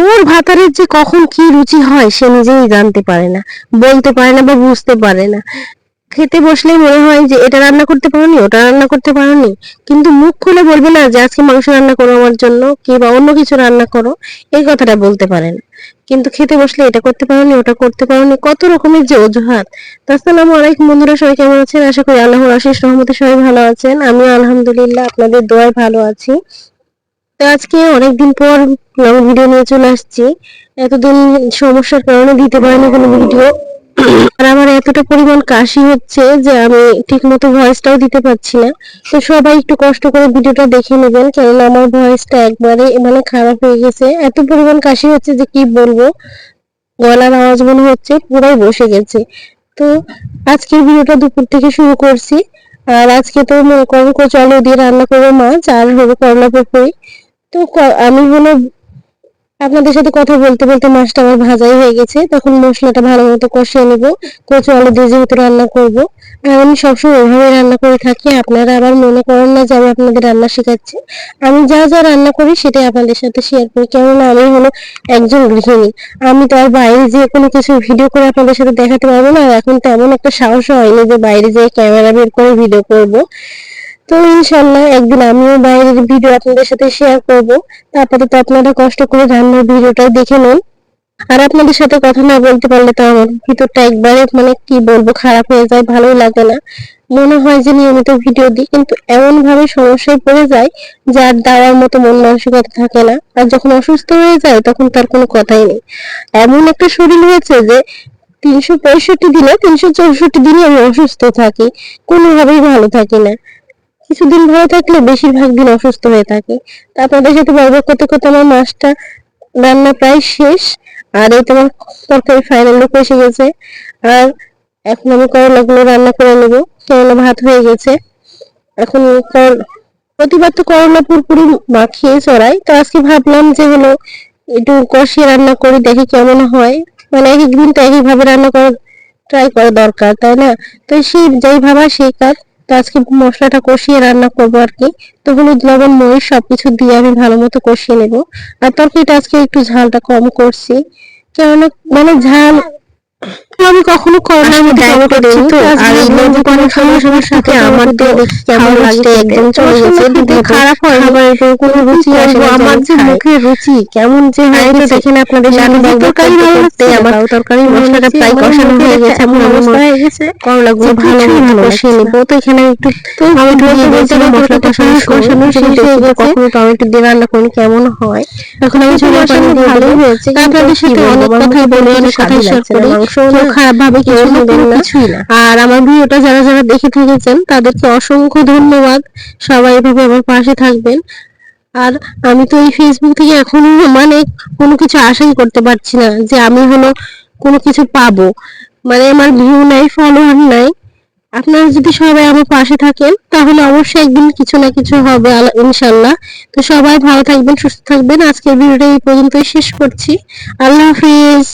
মোর ভাতারের যে কখন কি রুচি হয়, সে নিজেই জানতে পারে না, বলতে পারে না বা বুঝতে পারে না। খেতে বসলেই মনে হয় যে, এটা রান্না করতে পারোনি, ওটা রান্না করতে পারোনি। কিন্তু মুখ খুলে বলবে না যে, আজকে মাংস রান্না করো আমার জন্য কিংবা অন্য কিছু রান্না করো। এই কথাটা বলতে পারে না। কিন্তু খেতে বসলে এটা করতে পারোনি, ওটা করতে পারোনি, কত রকমের যে অজুহাত। আসসালামু আলাইকুম বন্ধুরা, সবাই কেমন আছেন? আশা করি আল্লাহর আশিস রহমতে সবাই ভালো আছেন। আমি আলহামদুলিল্লাহ আপনাদের দোয়ায় ভালো আছি। তো আজকে অনেকদিন পর লং ভিডিও নিয়ে চলে আসছি। এতদিন সমস্যার কারণে দিতে পারিনি কোনো ভিডিও আর আমার এতটা পরিমাণ কাশি হচ্ছে যে আমি ঠিক মতো ভয়েসটাও দিতে পারছি না। তো সবাই একটু কষ্ট করে ভিডিওটা দেখে নেবেন, কেননা আমার ভয়েসটা একবারে মানে খারাপ হয়ে গেছে। এত পরিমাণ কাশি হচ্ছে যে কি বলব? গলার আওয়াজ মনে হচ্ছে, পুরাই বসে গেছে। তো আজকের ভিডিওটা দুপুর থেকে শুরু করছি। আর আজকে তো মনে করো কচু আলু দিয়ে রান্না করব মাছ, আর হবে করলা পকোড়ি। তো আমি হলো আপনাদের সাথে কথা বলতে বলতে মাছটা আমার ভাজাই হয়ে গেছে। তখন মশলাটা ভালো মতো কষিয়ে নেব। কচু আলু দিয়ে যেহেতু রান্না করব। আর আমি সবসময় ওইভাবে রান্না করে থাকি। আপনারা আবার মনে করেন না যে আমি আপনাদের রান্না শেখাচ্ছি। আমি যা যা রান্না করি সেটাই আপনাদের সাথে শেয়ার করি। কেননা আমি হলো একজন গৃহিণী। আমি তো আর বাইরে যেয়ে কোনো কিছু ভিডিও করে আপনাদের সাথে দেখাতে পারব না। আর এখন তেমন একটা সাহস হয়নি যে বাইরে যেয়ে ক্যামেরা বের করে ভিডিও করব। তো ইনশাল্লাহ একদিন আমিও বাইরের ভিডিও আপনাদের সাথে শেয়ার করব। তারপরে তো আপনারা কষ্ট করে রান্নার ভিডিওটা দেখে নেন। আর আপনাদের সাথে কথা না বলতে পারলে তো আমার ভিতরটা একবারে মানে কি বলব, খারাপ হয়ে যায়, ভালোই লাগে না। মনে হয় যে নিয়মিত ভিডিও দিই, কিন্তু এমন ভাবে সমস্যায় পড়ে যায় যার দেওয়ার মতো মন মানসিকতা থাকে না। আর যখন অসুস্থ হয়ে যায়, তখন তার কোনো কথাই নেই। এমন একটা শরীর হয়েছে যে তিনশো পঁয়ষট্টি দিনে, তিনশো চৌষট্টি দিনে আমি অসুস্থ থাকি, কোনোভাবেই ভালো থাকি না। কিছুদিন ভালো থাকলে বেশিরভাগ দিন অসুস্থ হয়ে থাকে। তা আপনাদের সাথে গল্প করতে করতে আমার মাছটা রান্না প্রায় শেষ, আর এই তোমার তরকারি ফাইনাল লুক এসে গেছে। আর এখন আমি করলাগুলো রান্না করে নেব। করলা ভাত হয়ে গেছে। এখন প্রতিবার তো করলা পুরপুরি মাখিয়ে চড়াই। তো আজকে ভাবলাম যে হলো একটু কষিয়ে রান্না করি, দেখি কেমন হয়। মানে এক একদিন তো একইভাবে রান্না করার ট্রাই করা দরকার, তাই না? তো সেই যেই ভাবা সেই কাজ। তো আজকে মশলাটা কষিয়ে রান্না করব আর কি। তো হলুদ, লবণ, মরিচ সবকিছু দিয়ে আমি ভালো মতো কষিয়ে নেব। আর তরকারিটা আজকে একটু ঝালটা কম করছি। কেননা মানে ঝাল আমি কখনো করলাম টমেটো দিই তো। আর এই লেবু পানি খাওয়ার সাথে আমার তো কেমন লাগে একদম চলে গেছে কিন্তু খারাপ হয় আবার এটা কোনো রুচি আসে না আমার যে মুখে রুচি কেমন যে হয়েছে দেখেন আপনাদের সামনে তরকারি করতে আমার তরকারি মশলাটা প্রায় কষানো হয়ে গেছে এমন অবস্থা হয়ে গেছে। করলাগুলো ভালো ভালো কষিয়ে নিব। তো এখানে একটু টমেটো দিয়ে দিয়েছিলাম মশলা কষানো কষানো হয়ে গেছে কখনো টমেটো দিয়ে রান্না করি কেমন হয়? এখন আমি চলে পানি দিয়ে ভালো হয়েছে আপনাদের সাথে অনেক কথাই বলে অনেক কথাই শেয়ার করি কেউ খারাপ ভাবে কিছু নেবেন না। আর আমার ভিডিওটা যারা যারা দেখে থেকেছেন তাদেরকে অসংখ্য ধন্যবাদ। সবাই এভাবে আমার পাশে থাকবেন। আর আমি তো এই ফেসবুক থেকে এখনও মানে কোনো কিছু আশাই করতে পারছি না যে আমি হলো কোনো কিছু পাবো। মানে আমার ভিউ নাই ফলোয়ার নাই। আপনারা যদি সবাই আমার পাশে থাকেন তাহলে অবশ্যই একদিন কিছু না কিছু হবে ইনশাল্লাহ। তো সবাই ভালো থাকবেন সুস্থ থাকবেন। আজকের ভিডিওটা এই পর্যন্তই শেষ করছি। আল্লাহ হাফিজ।